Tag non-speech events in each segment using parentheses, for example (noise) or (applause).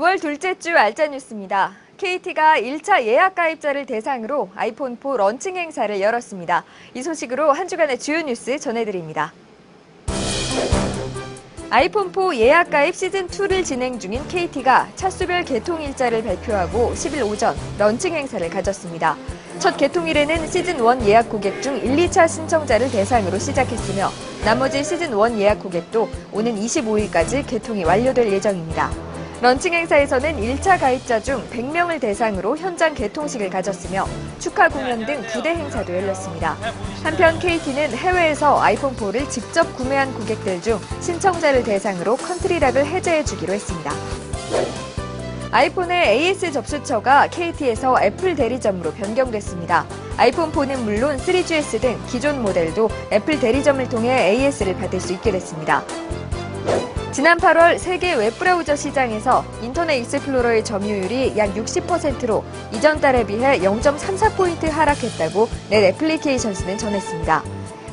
9월 둘째 주 알짜 뉴스입니다. KT가 1차 예약 가입자를 대상으로 아이폰 4 런칭 행사를 열었습니다. 이 소식으로 한 주간의 주요 뉴스 전해드립니다. 아이폰 4 예약 가입 시즌2를 진행 중인 KT가 차수별 개통 일자를 발표하고 10일 오전 런칭 행사를 가졌습니다. 첫 개통일에는 시즌1 예약 고객 중 1, 2차 신청자를 대상으로 시작했으며 나머지 시즌1 예약 고객도 오는 25일까지 개통이 완료될 예정입니다. 런칭 행사에서는 1차 가입자 중 100명을 대상으로 현장 개통식을 가졌으며 축하 공연 등 부대 행사도 열렸습니다. 한편 KT는 해외에서 아이폰4를 직접 구매한 고객들 중 신청자를 대상으로 컨트리락을 해제해 주기로 했습니다. 아이폰의 AS 접수처가 KT에서 애플 대리점으로 변경됐습니다. 아이폰4는 물론 3GS 등 기존 모델도 애플 대리점을 통해 AS를 받을 수 있게 됐습니다. 지난 8월 세계 웹브라우저 시장에서 인터넷 익스플로러의 점유율이 약 60%로 이전 달에 비해 0.34포인트 하락했다고 넷 애플리케이션스는 전했습니다.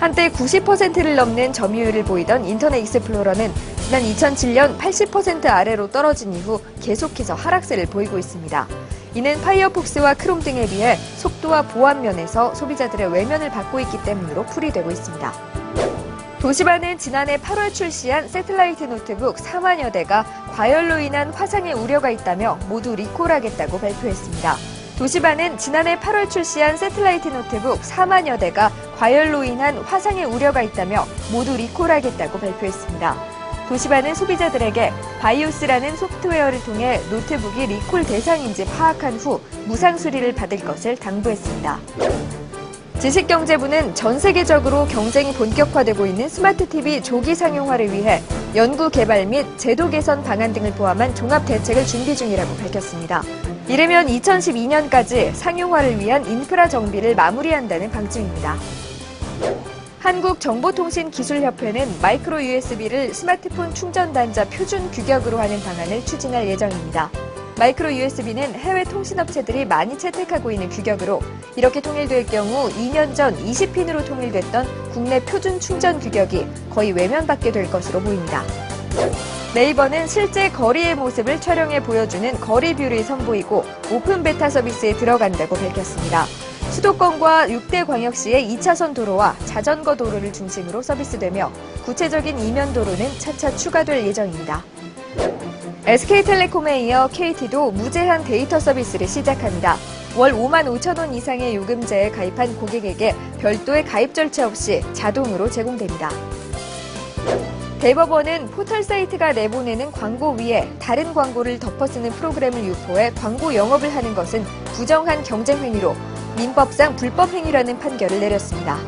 한때 90%를 넘는 점유율을 보이던 인터넷 익스플로러는 지난 2007년 80% 아래로 떨어진 이후 계속해서 하락세를 보이고 있습니다. 이는 파이어폭스와 크롬 등에 비해 속도와 보안 면에서 소비자들의 외면을 받고 있기 때문으로 풀이되고 있습니다. 도시바는 지난해 8월 출시한 세틀라이트 노트북 4만여 대가 과열로 인한 화상의 우려가 있다며 모두 리콜하겠다고 발표했습니다. 도시바는 지난해 8월 출시한 세틀라이트 노트북 4만여 대가 과열로 인한 화상의 우려가 있다며 모두 리콜하겠다고 발표했습니다. 도시바는 소비자들에게 바이오스라는 소프트웨어를 통해 노트북이 리콜 대상인지 파악한 후 무상 수리를 받을 것을 당부했습니다. 지식경제부는 전 세계적으로 경쟁이 본격화되고 있는 스마트 TV 조기 상용화를 위해 연구 개발 및 제도 개선 방안 등을 포함한 종합 대책을 준비 중이라고 밝혔습니다. 이르면 2012년까지 상용화를 위한 인프라 정비를 마무리한다는 방침입니다. 한국정보통신기술협회는 마이크로 USB를 스마트폰 충전 단자 표준 규격으로 하는 방안을 추진할 예정입니다. 마이크로 USB는 해외 통신업체들이 많이 채택하고 있는 규격으로 이렇게 통일될 경우 2년 전 20핀으로 통일됐던 국내 표준 충전 규격이 거의 외면받게 될 것으로 보입니다. 네이버는 실제 거리의 모습을 촬영해 보여주는 거리뷰를 선보이고 오픈 베타 서비스에 들어간다고 밝혔습니다. 수도권과 6대 광역시의 2차선 도로와 자전거 도로를 중심으로 서비스되며 구체적인 이면 도로는 차차 추가될 예정입니다. SK텔레콤에 이어 KT도 무제한 데이터 서비스를 시작합니다. 월 5만 5천 원 이상의 요금제에 가입한 고객에게 별도의 가입 절차 없이 자동으로 제공됩니다. 대법원은 포털 사이트가 내보내는 광고 위에 다른 광고를 덮어쓰는 프로그램을 유포해 광고 영업을 하는 것은 부정한 경쟁 행위로 민법상 불법 행위라는 판결을 내렸습니다.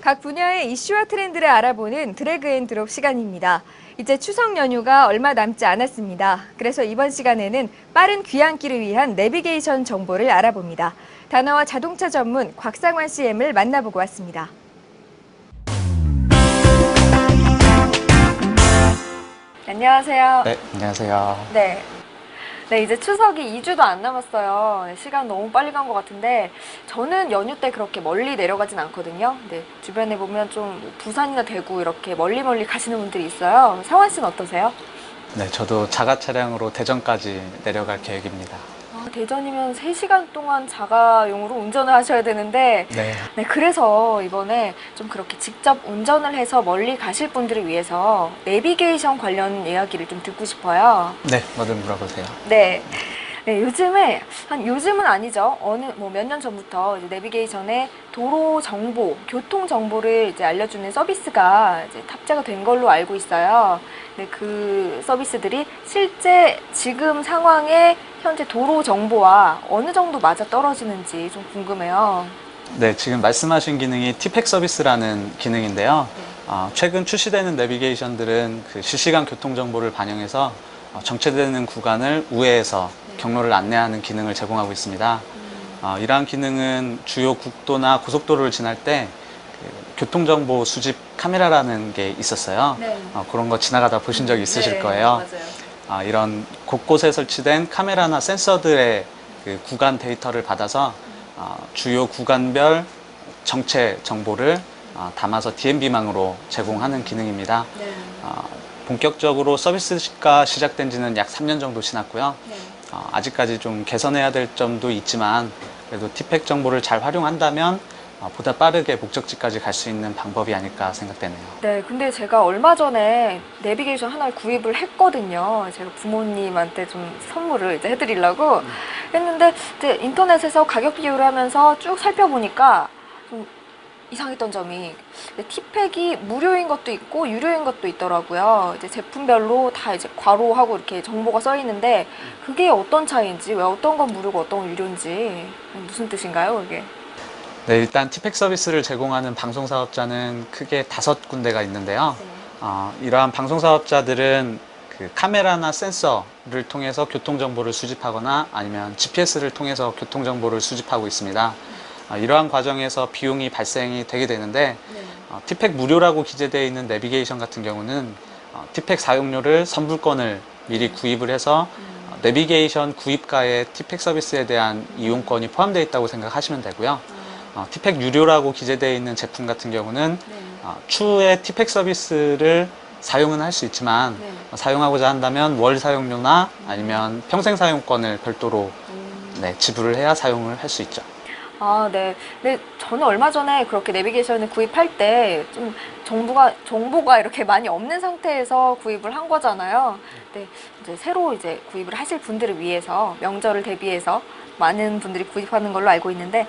각 분야의 이슈와 트렌드를 알아보는 드래그 앤 드롭 시간입니다. 이제 추석 연휴가 얼마 남지 않았습니다. 그래서 이번 시간에는 빠른 귀향길을 위한 내비게이션 정보를 알아봅니다. 단어와 자동차 전문 곽상환 CM을 만나보고 왔습니다. 안녕하세요. 네, 안녕하세요. 네. 네, 이제 추석이 2주도 안 남았어요. 네, 시간 너무 빨리 간 것 같은데, 저는 연휴 때 그렇게 멀리 내려가진 않거든요. 네, 주변에 보면 좀 부산이나 대구 이렇게 멀리 멀리 가시는 분들이 있어요. 상환 씨는 어떠세요? 네, 저도 자가 차량으로 대전까지 내려갈 계획입니다. 아, 대전이면 3시간 동안 자가용으로 운전을 하셔야 되는데, 네, 네, 그래서 이번에 좀 그렇게 직접 운전을 해서 멀리 가실 분들을 위해서 내비게이션 관련 이야기를 좀 듣고 싶어요. 네, 뭐든 물어보세요. 네. 네, 요즘에 한 요즘은 아니죠. 어느 뭐 몇 년 전부터 이제 내비게이션에 도로 정보, 교통 정보를 이제 알려주는 서비스가 이제 탑재가 된 걸로 알고 있어요. 네, 그 서비스들이 실제 지금 상황의 현재 도로 정보와 어느 정도 맞아 떨어지는지 좀 궁금해요. 네, 지금 말씀하신 기능이 티팩 서비스라는 기능인데요. 어, 최근 출시되는 내비게이션들은 그 실시간 교통 정보를 반영해서 어, 정체되는 구간을 우회해서 경로를 안내하는 기능을 제공하고 있습니다. 어, 이러한 기능은 주요 국도나 고속도로를 지날 때 그 교통정보 수집 카메라라는 게 있었어요. 네. 어, 그런 거 지나가다 보신 적 있으실 네, 거예요. 아, 이런 곳곳에 설치된 카메라나 센서들의 그 구간 데이터를 받아서 아, 주요 구간별 정체 정보를 아, 담아서 DMB망으로 제공하는 기능입니다. 네. 아, 본격적으로 서비스가 시작된 지는 약 3년 정도 지났고요. 네. 어, 아직까지 좀 개선해야 될 점도 있지만 그래도 티팩 정보를 잘 활용한다면 어, 보다 빠르게 목적지까지 갈 수 있는 방법이 아닐까 생각되네요. 네, 근데 제가 얼마 전에 내비게이션 하나를 구입을 했거든요. 제가 부모님한테 좀 선물을 이제 해드리려고 했는데 이제 인터넷에서 가격 비교를 하면서 쭉 살펴보니까 좀 이상했던 점이 티팩이 무료인 것도 있고 유료인 것도 있더라고요. 이제 제품별로 다 이제 괄호하고 이렇게 정보가 써 있는데 그게 어떤 차이인지 왜 어떤 건 무료고 어떤 건 유료인지 무슨 뜻인가요, 그게? 네, 일단 티팩 서비스를 제공하는 방송 사업자는 크게 다섯 군데가 있는데요. 어, 이러한 방송 사업자들은 그 카메라나 센서를 통해서 교통 정보를 수집하거나 아니면 GPS를 통해서 교통 정보를 수집하고 있습니다. 어, 이러한 과정에서 비용이 발생이 되게 되는데 어, 티팩 무료라고 기재되어 있는 내비게이션 같은 경우는 어, 티팩 사용료를 선불권을 미리 구입을 해서 어, 내비게이션 구입가에 티팩 서비스에 대한 이용권이 포함되어 있다고 생각하시면 되고요. 어, 티팩 유료라고 기재되어 있는 제품 같은 경우는 어, 추후에 티팩 서비스를 사용은 할 수 있지만 네. 어, 사용하고자 한다면 월 사용료나 아니면 평생 사용권을 별도로 네, 지불을 해야 사용을 할 수 있죠. 아, 네. 네, 저는 얼마 전에 그렇게 내비게이션을 구입할 때 좀 정보가 정보가 이렇게 많이 없는 상태에서 구입을 한 거잖아요. 네, 이제 새로 이제 구입을 하실 분들을 위해서 명절을 대비해서 많은 분들이 구입하는 걸로 알고 있는데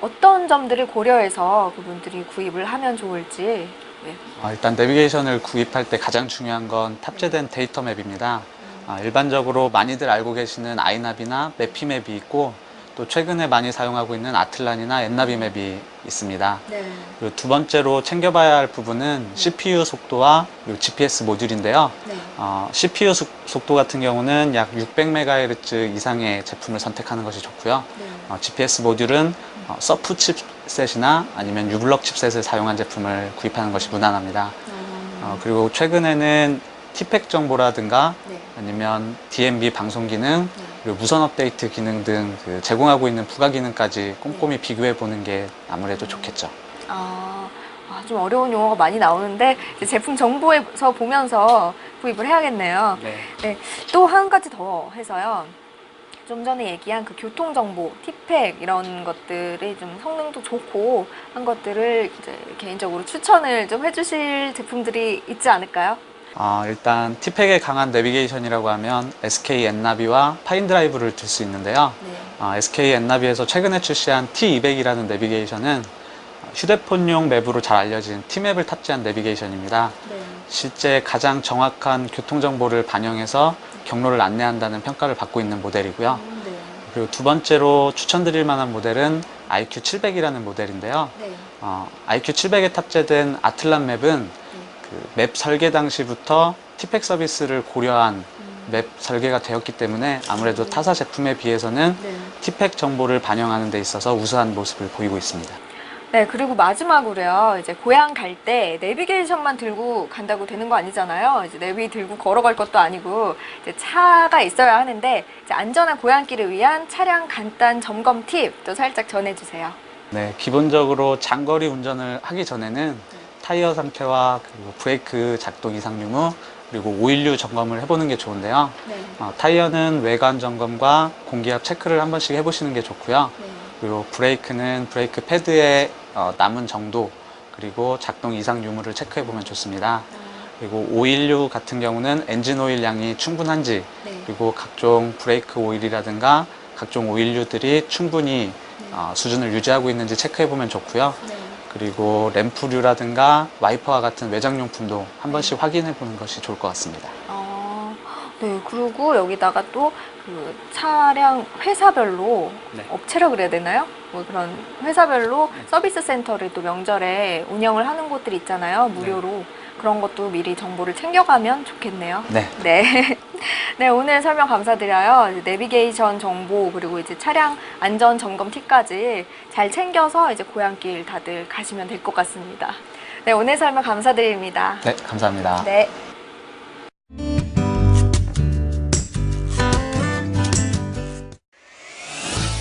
어떤 점들을 고려해서 그분들이 구입을 하면 좋을지. 네. 어, 일단 내비게이션을 구입할 때 가장 중요한 건 탑재된 데이터 맵입니다. 아, 일반적으로 많이들 알고 계시는 아이나비나 매피맵이 있고 또 최근에 많이 사용하고 있는 아틀란이나 엔나비 맵이 있습니다. 네. 그리고 두 번째로 챙겨봐야 할 부분은 CPU 속도와 그리고 GPS 모듈인데요. 네. 어, CPU 속- 속도 같은 경우는 약 600MHz 이상의 제품을 선택하는 것이 좋고요. 네. 어, GPS 모듈은 어, 서프 칩셋이나 아니면 유블럭 칩셋을 사용한 제품을 구입하는 것이 무난합니다. 어, 그리고 최근에는 티팩 정보라든가 네. 아니면 DMB 방송 기능 네. 그리고 무선 업데이트 기능 등 그 제공하고 있는 부가 기능까지 꼼꼼히 비교해 보는 게 아무래도 좋겠죠. 아, 아, 좀 어려운 용어가 많이 나오는데 이제 제품 정보에서 보면서 구입을 해야겠네요. 네. 또한 가지 더 해서요. 좀 전에 얘기한 그 교통 정보, 티팩 이런 것들이 좀 성능도 좋고 한 것들을 이제 개인적으로 추천을 좀 해주실 제품들이 있지 않을까요? 아, 일단 티팩에 강한 내비게이션이라고 하면 SK 엔나비와 파인드라이브를 들 수 있는데요. 네. 아, SK 엔나비에서 최근에 출시한 T200이라는 내비게이션은 휴대폰용 맵으로 잘 알려진 T맵을 탑재한 내비게이션입니다. 네. 실제 가장 정확한 교통 정보를 반영해서 경로를 안내한다는 평가를 받고 있는 모델이고요. 네. 그리고 두 번째로 추천드릴 만한 모델은 IQ700이라는 모델인데요. 네. 어, IQ700에 탑재된 아틀란 맵은 그 맵 설계 당시부터 티팩 서비스를 고려한 맵 설계가 되었기 때문에 아무래도 타사 제품에 비해서는 네. 티팩 정보를 반영하는 데 있어서 우수한 모습을 보이고 있습니다. 네, 그리고 마지막으로요. 이제 고향 갈 때 내비게이션만 들고 간다고 되는 거 아니잖아요. 이제 내비 들고 걸어갈 것도 아니고 이제 차가 있어야 하는데 이제 안전한 고향길을 위한 차량 간단 점검 팁도 살짝 전해주세요. 네, 기본적으로 장거리 운전을 하기 전에는 타이어 상태와 그리고 브레이크 작동 이상 유무 그리고 오일류 점검을 해보는 게 좋은데요. 네. 어, 타이어는 외관 점검과 공기압 체크를 한 번씩 해보시는 게 좋고요. 그리고 브레이크는 브레이크 패드의 어, 남은 정도 그리고 작동 이상 유무를 체크해 보면 좋습니다. 그리고 오일류 같은 경우는 엔진 오일 양이 충분한지 네. 그리고 각종 브레이크 오일이라든가 각종 오일류들이 충분히 어, 수준을 유지하고 있는지 체크해 보면 좋고요. 그리고 램프류라든가 와이퍼와 같은 외장용품도 한 번씩 확인해 보는 것이 좋을 것 같습니다. 아, 네. 그리고 여기다가 또 그 차량 회사별로 네. 업체라 그래야 되나요? 뭐 그런 회사별로 서비스 센터를 또 명절에 운영을 하는 곳들이 있잖아요. 무료로. 그런 것도 미리 정보를 챙겨가면 좋겠네요. 네. 네. (laughs) 네, 오늘 설명 감사드려요. 내비게이션 정보, 그리고 이제 차량 안전 점검 팁까지 잘 챙겨서 이제 고향길 다들 가시면 될 것 같습니다. 네, 오늘 설명 감사드립니다. 네, 감사합니다. 네.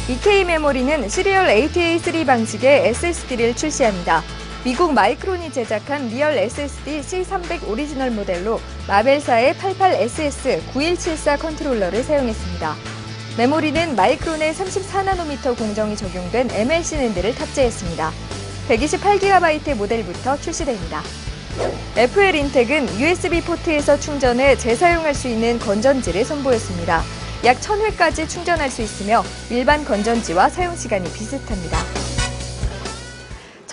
EK 메모리는 시리얼 ATA3 방식의 SSD를 출시합니다. 미국 마이크론이 제작한 리얼 SSD C300 오리지널 모델로 마벨사의 88SS 9174 컨트롤러를 사용했습니다. 메모리는 마이크론의 34나노미터 공정이 적용된 MLC 낸드를 탑재했습니다. 128GB 모델부터 출시됩니다. FL 인텍은 USB 포트에서 충전해 재사용할 수 있는 건전지를 선보였습니다. 약 1000회까지 충전할 수 있으며 일반 건전지와 사용 시간이 비슷합니다.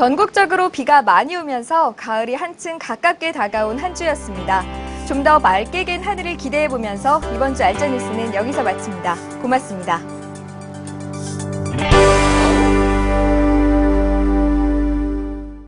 전국적으로 비가 많이 오면서 가을이 한층 가깝게 다가온 한 주였습니다. 좀 더 맑게 갠 하늘을 기대해 보면서 이번 주 알짜 뉴스는 여기서 마칩니다. 고맙습니다.